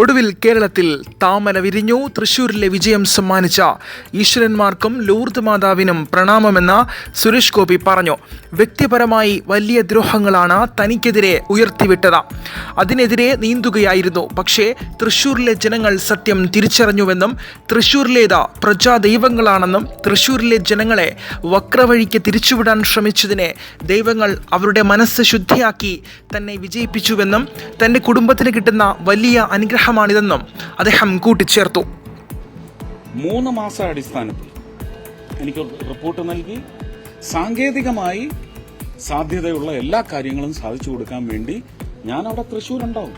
ഒടുവിൽ കേരളത്തിൽ താമര വിരിഞ്ഞു. തൃശൂരിലെ വിജയം സമ്മാനിച്ച ഈശ്വരന്മാർക്കും ലൂർദ് മാതാവിനും പ്രണാമമെന്ന സുരേഷ് ഗോപി പറഞ്ഞു. വ്യക്തിപരമായി വലിയ ദ്രോഹങ്ങളാണ് തനിക്കെതിരെ ഉയർത്തിവിട്ടത്. അതിനെതിരെ നീന്തുകയായിരുന്നു. പക്ഷേ തൃശൂരിലെ ജനങ്ങൾ സത്യം തിരിച്ചറിഞ്ഞുവെന്നും തൃശൂരിലേത് പ്രജാദൈവങ്ങളാണെന്നും തൃശൂരിലെ ജനങ്ങളെ വക്രവഴിക്ക് തിരിച്ചുവിടാൻ ശ്രമിച്ചതിനെ ദൈവങ്ങൾ അവരുടെ മനസ്സ് ശുദ്ധിയാക്കി തന്നെ വിജയിപ്പിച്ചുവെന്നും തന്റെ കുടുംബത്തിന് കിട്ടുന്ന വലിയ അനുഗ്രഹമാണിതെന്നും അദ്ദേഹം കൂട്ടിച്ചേർത്തു. മൂന്ന് മാസ അടിസ്ഥാനത്തിൽ എനിക്ക് റിപ്പോർട്ട് നൽകി. സാങ്കേതികമായി സാധ്യതയുള്ള എല്ലാ കാര്യങ്ങളും സാധിച്ചു കൊടുക്കാൻ വേണ്ടി ഞാൻ അവിടെ തൃശ്ശൂരുണ്ടാവും.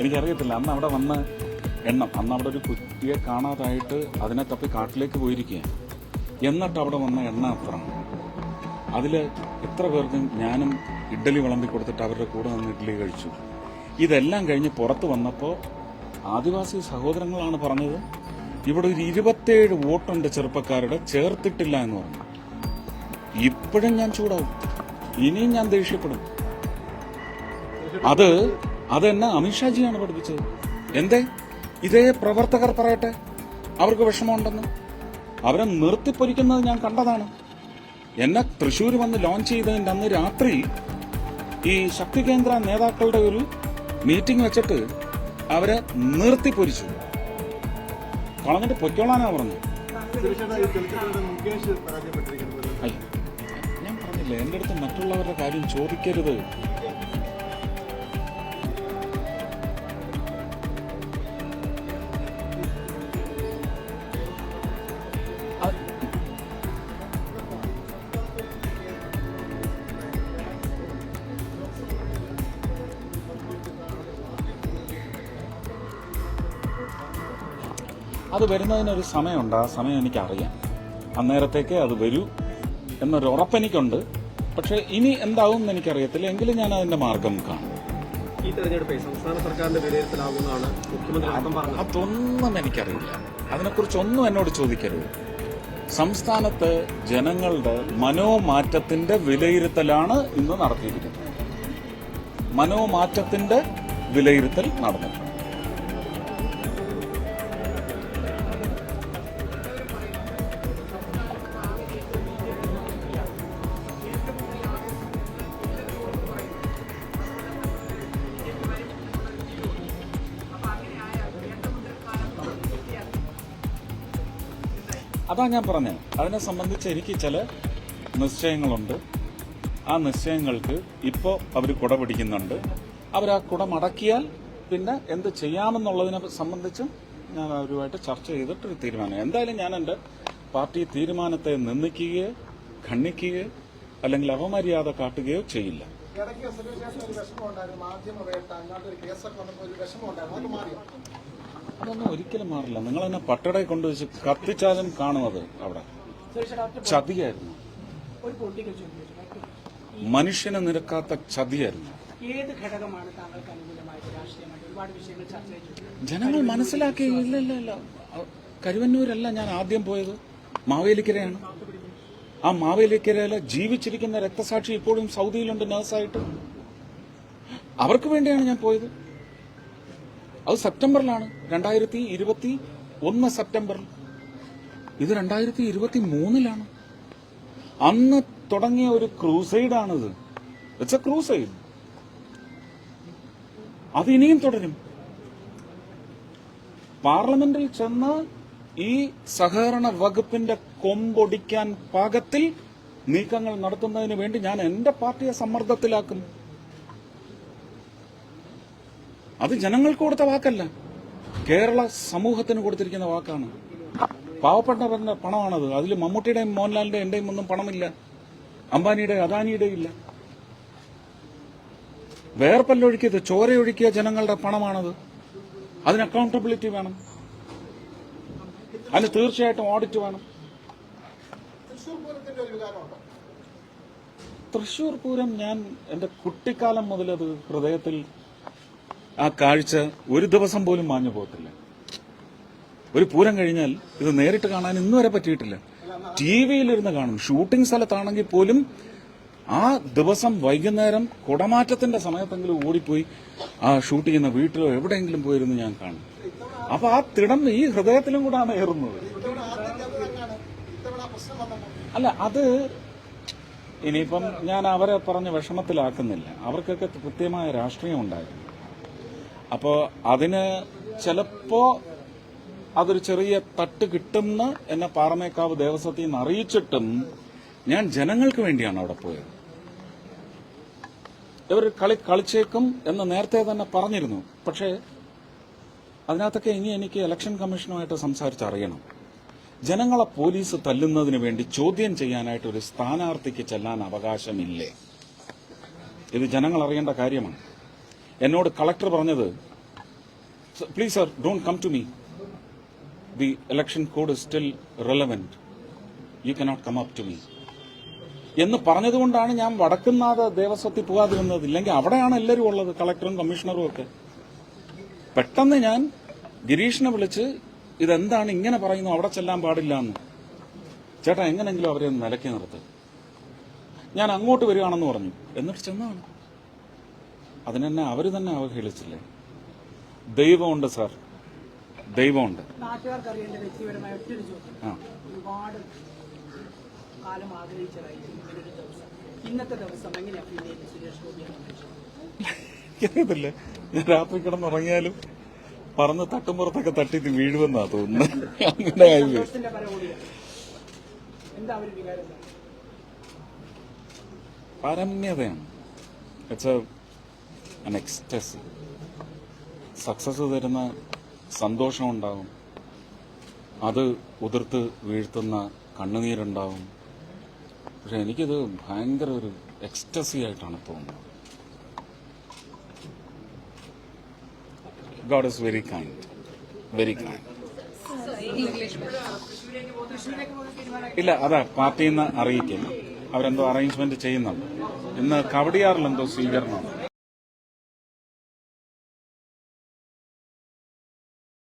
എനിക്കറിയത്തില്ല അന്ന് അവിടെ വന്ന എണ്ണം അന്ന് അവിടെ ഒരു കുട്ടിയെ കാണാതായിട്ട് അതിനെ തപ്പി കാട്ടിലേക്ക് പോയിരിക്കുകയാണ്. എന്നിട്ട് അവിടെ വന്ന എണ്ണ അത്ര. അതിൽ എത്ര പേർക്ക് ഞാനും ഇഡ്ഡലി വിളമ്പി കൊടുത്തിട്ട് അവരുടെ കൂടെ നിന്ന് ഇഡ്ഡലി കഴിച്ചു. ഇതെല്ലാം കഴിഞ്ഞ് പുറത്ത് വന്നപ്പോൾ ആദിവാസി സഹോദരങ്ങളാണ് പറഞ്ഞത് ഇവിടെ ഒരു ഇരുപത്തേഴ് വോട്ടുണ്ട് ചെറുപ്പക്കാരുടെ ചേർത്തിട്ടില്ല എന്ന് പറഞ്ഞു. ഇപ്പോഴും ഞാൻ ചൂടാവും. ഇനിയും ഞാൻ ദേഷ്യപ്പെടും. അത് അതെന്നെ അമിത്ഷാജിയാണ് പഠിപ്പിച്ചത്. എന്തേ? ഇതേ പ്രവർത്തകർ പറയട്ടെ. അവർക്ക് വിഷമമുണ്ടെന്ന്. അവരെ നിർത്തിപ്പൊരിക്കുന്നത് ഞാൻ കണ്ടതാണ്. എന്നെ തൃശ്ശൂർ വന്ന് ലോഞ്ച് ചെയ്തതിന്റെ അന്ന് രാത്രി ഈ ശക്തി കേന്ദ്ര നേതാക്കളുടെ ഒരു മീറ്റിംഗ് വെച്ചിട്ട് അവരെ നിർത്തിപ്പൊരിച്ചു. കളഞ്ഞിട്ട് പൊയ്ക്കോളാനാ പറഞ്ഞു ഞാൻ പറഞ്ഞില്ല എന്റെ അടുത്ത് മറ്റുള്ളവരുടെ കാര്യം ചോദിക്കരുത്. അത് വരുന്നതിനൊരു സമയമുണ്ട്. ആ സമയം എനിക്കറിയാം. അന്നേരത്തേക്ക് അത് വരൂ എന്നൊരു ഉറപ്പെനിക്കുണ്ട്. പക്ഷേ ഇനി എന്താവും എന്ന് എനിക്കറിയത്തില്ല. എങ്കിലും ഞാൻ അതിന്റെ മാർഗം കാണും. ഈ തെരഞ്ഞെടുപ്പ് സംസ്ഥാന സർക്കാരിന്റെ വിലയിരുത്തലാകുമെന്നാണ് മുഖ്യമന്ത്രി അതൊന്നും എനിക്കറിയില്ല. അതിനെക്കുറിച്ചൊന്നും എന്നോട് ചോദിക്കരുത്. സംസ്ഥാനത്ത് ജനങ്ങളുടെ മനോമാറ്റത്തിന്റെ വിലയിരുത്തലാണ് ഇന്ന് നടത്തിയിരിക്കുന്നത്. മനോമാറ്റത്തിന്റെ വിലയിരുത്തൽ നടന്നിട്ടുണ്ട്. അതാ ഞാൻ പറഞ്ഞത് അതിനെ സംബന്ധിച്ച് എനിക്ക് ചില നിശ്ചയങ്ങളുണ്ട്. ആ നിശ്ചയങ്ങൾക്ക് ഇപ്പോൾ അവർ കുട പിടിക്കുന്നുണ്ട്. അവർ ആ കുട മടക്കിയാൽ പിന്നെ എന്ത് ചെയ്യാമെന്നുള്ളതിനെ സംബന്ധിച്ചും ഞാൻ അവരുമായിട്ട് ചർച്ച ചെയ്തിട്ടൊരു തീരുമാനം. എന്തായാലും ഞാൻ എന്റെ പാർട്ടി തീരുമാനത്തെ നിന്ദിക്കുകയോ ഖണ്ഡിക്കുകയോ അല്ലെങ്കിൽ അപമര്യാദ കാട്ടുകയോ ചെയ്യില്ല. ഇടയ്ക്ക് അതൊന്നും ഒരിക്കലും മാറില്ല. നിങ്ങൾ എന്നെ പട്ടടയിൽ കൊണ്ടുവച്ച് കത്തിച്ചാലും കാണുന്നത് അവിടെ. ചതിയായിരുന്നു. മനുഷ്യനെ നിരക്കാത്ത ചതിയായിരുന്നു. ഏത് ഘടകമാണ് താങ്കൾക്ക് അനുകൂലമായിട്ട് രാഷ്ട്രീയമായിട്ട് ഒരുപാട് വിഷയങ്ങൾ ചർച്ച ചെയ്തിട്ടുണ്ട് ജനങ്ങൾ മനസ്സിലാക്കി. ഇല്ല ഇല്ല ഇല്ല. കരുവന്നൂരല്ല ഞാൻ ആദ്യം പോയത്. മാവേലിക്കരയാണ്. ആ മാവേലിക്കരയിലെ ജീവിച്ചിരിക്കുന്ന രക്തസാക്ഷി ഇപ്പോഴും സൗദിയിലുണ്ട് നഴ്സായിട്ട് അവർക്ക് വേണ്ടിയാണ് ഞാൻ പോയത്. അത് സെപ്റ്റംബറിലാണ്. രണ്ടായിരത്തി ഇരുപത്തി ഒന്ന് സെപ്റ്റംബറിൽ. ഇത് രണ്ടായിരത്തി ഇരുപത്തി മൂന്നിലാണ് അന്ന് തുടങ്ങിയ ഒരു ക്രൂസൈഡാണിത്. ഇറ്റ്സ് എ ക്രൂസൈഡ് അത് ഇനിയും തുടരും. പാർലമെന്റിൽ ചെന്ന് ഈ സഹകരണ വകുപ്പിന്റെ കൊമ്പൊടിക്കാൻ പാകത്തിൽ നീക്കങ്ങൾ നടത്തുന്നതിന് വേണ്ടി ഞാൻ എന്റെ പാർട്ടിയെ സമ്മർദ്ദത്തിലാക്കും അത് ജനങ്ങൾക്ക് കൊടുത്ത വാക്കല്ല. കേരള സമൂഹത്തിന് കൊടുത്തിരിക്കുന്ന വാക്കാണ്. പാവപ്പെട്ടവരുടെ പണമാണത്. അതിൽ മമ്മൂട്ടിയുടെയും മോഹൻലാലിന്റെയും എന്റെയും ഒന്നും പണമില്ല. അംബാനിയുടെ അദാനിയുടെ ഇല്ല. വേർപ്പല്ലൊഴുക്കിയത് ചോരയൊഴുക്കിയ ജനങ്ങളുടെ പണമാണത്. അതിന് അക്കൗണ്ടബിലിറ്റി വേണം. അതിന് തീർച്ചയായിട്ടും ഓഡിറ്റ് വേണം. തൃശൂർ പൂരം ഞാൻ എന്റെ കുട്ടിക്കാലം മുതൽ അത് ഹൃദയത്തിൽ ആ കാഴ്ച ഒരു ദിവസം പോലും മാഞ്ഞു പോകത്തില്ല. ഒരു പൂരം കഴിഞ്ഞാൽ ഇത് നേരിട്ട് കാണാൻ ഇന്നു വരെ പറ്റിയിട്ടില്ല. ടി വിയിലിരുന്ന് കാണും. ഷൂട്ടിംഗ് സ്ഥലത്താണെങ്കിൽ പോലും ആ ദിവസം വൈകുന്നേരം കുടമാറ്റത്തിന്റെ സമയത്തെങ്കിലും ഓടിപ്പോയി ആ ഷൂട്ട് ചെയ്യുന്ന വീട്ടിലോ എവിടെയെങ്കിലും പോയിരുന്നു ഞാൻ കാണും. അപ്പൊ ആ തിടം ഈ ഹൃദയത്തിലും കൂടാണ് ഏറുന്നത്. അല്ല അത് ഇനിയിപ്പം ഞാൻ അവരെ പറഞ്ഞ് വിഷമത്തിലാക്കുന്നില്ല. അവർക്കൊക്കെ കൃത്യമായ രാഷ്ട്രീയം ഉണ്ടായിരുന്നു. അപ്പോൾ അതിന് ചിലപ്പോ അതൊരു ചെറിയ തട്ട് കിട്ടുമെന്ന് എന്നെ പാറമേക്കാവ് ദേവസ്വത്തിൽ നിന്ന് അറിയിച്ചിട്ടും ഞാൻ ജനങ്ങൾക്ക് വേണ്ടിയാണ് അവിടെ പോയത്. ഇവർ കളി കളിച്ചേക്കും എന്ന് നേരത്തെ തന്നെ പറഞ്ഞിരുന്നു. പക്ഷേ അതിനകത്തൊക്കെ ഇനി എനിക്ക് ഇലക്ഷൻ കമ്മീഷനുമായിട്ട് സംസാരിച്ചറിയണം. ജനങ്ങളെ പോലീസ് തല്ലുന്നതിന് വേണ്ടി ചോദ്യം ചെയ്യാനായിട്ട് ഒരു സ്ഥാനാർത്ഥിക്ക് ചെല്ലാൻ അവകാശമില്ലേ? ഇത് ജനങ്ങൾ അറിയേണ്ട കാര്യമാണ്. എന്നോട് കളക്ടർ പറഞ്ഞത് please sir don't come to me the election code still relevant you cannot come up to me എന്ന് പറഞ്ഞതുകൊണ്ടാണ് ഞാൻ വടക്കുന്നാഥ ദേവസ്വത്തിൽ പോകാതിരുന്നത് ഇല്ലെങ്കിൽ അവിടെയാണ് എല്ലാവരും ഉള്ളത് കളക്ടറും കമ്മീഷണറും ഒക്കെ. പെട്ടെന്ന് ഞാൻ ഗിരീഷിനെ വിളിച്ച് ഇതെന്താണ് ഇങ്ങനെ പറയുന്നു? അവിടെ ചെല്ലാൻ പാടില്ല എന്ന്. ചേട്ടാ എങ്ങനെങ്കിലും അവരെ നിലക്കി നിർത്തുക നിർത്ത്. ഞാൻ അങ്ങോട്ട് വരികയാണെന്ന് പറഞ്ഞു. എന്നിട്ട് ചെന്നാണ് അതിനെന്നെ അവർ തന്നെ അവഹേളിച്ചില്ലേ? ദൈവമുണ്ട് സാർ. ദൈവമുണ്ട്. ഒരുപാട് കാലം ആഗ്രഹിച്ചതായി ഇന്നത്തെ ദിവസം സുരേഷ് ഗോപിയാണ് ഞാൻ രാത്രി കിടന്നുറങ്ങിയാലും പറന്ന് തട്ടുമ്പുറത്തൊക്കെ തട്ടിട്ട് വീഴുമെന്നാ തോന്നുന്നത്. അങ്ങനെ പരമ്യതയാണ്. ഇറ്റ്സ് എൻ എക്സ്റ്റസി സക്സസ് തരുന്ന സന്തോഷം ഉണ്ടാവും. അത് ഉതിർത്ത് വീഴ്ത്തുന്ന കണ്ണുനീരുണ്ടാവും. പക്ഷെ എനിക്കിത് ഭയങ്കര ഒരു എക്സ്റ്റസി ആയിട്ടാണ് തോന്നുന്നത്. God is very kind very kind ഇല്ല അതാ പാർട്ടിയിൽ നിന്ന് അറിയിക്കും അവരെന്തോ അറേഞ്ച്മെന്റ് ചെയ്യുന്നുണ്ട്. ഇന്ന് കവടിയാറിലെന്തോ സ്വീകരണം.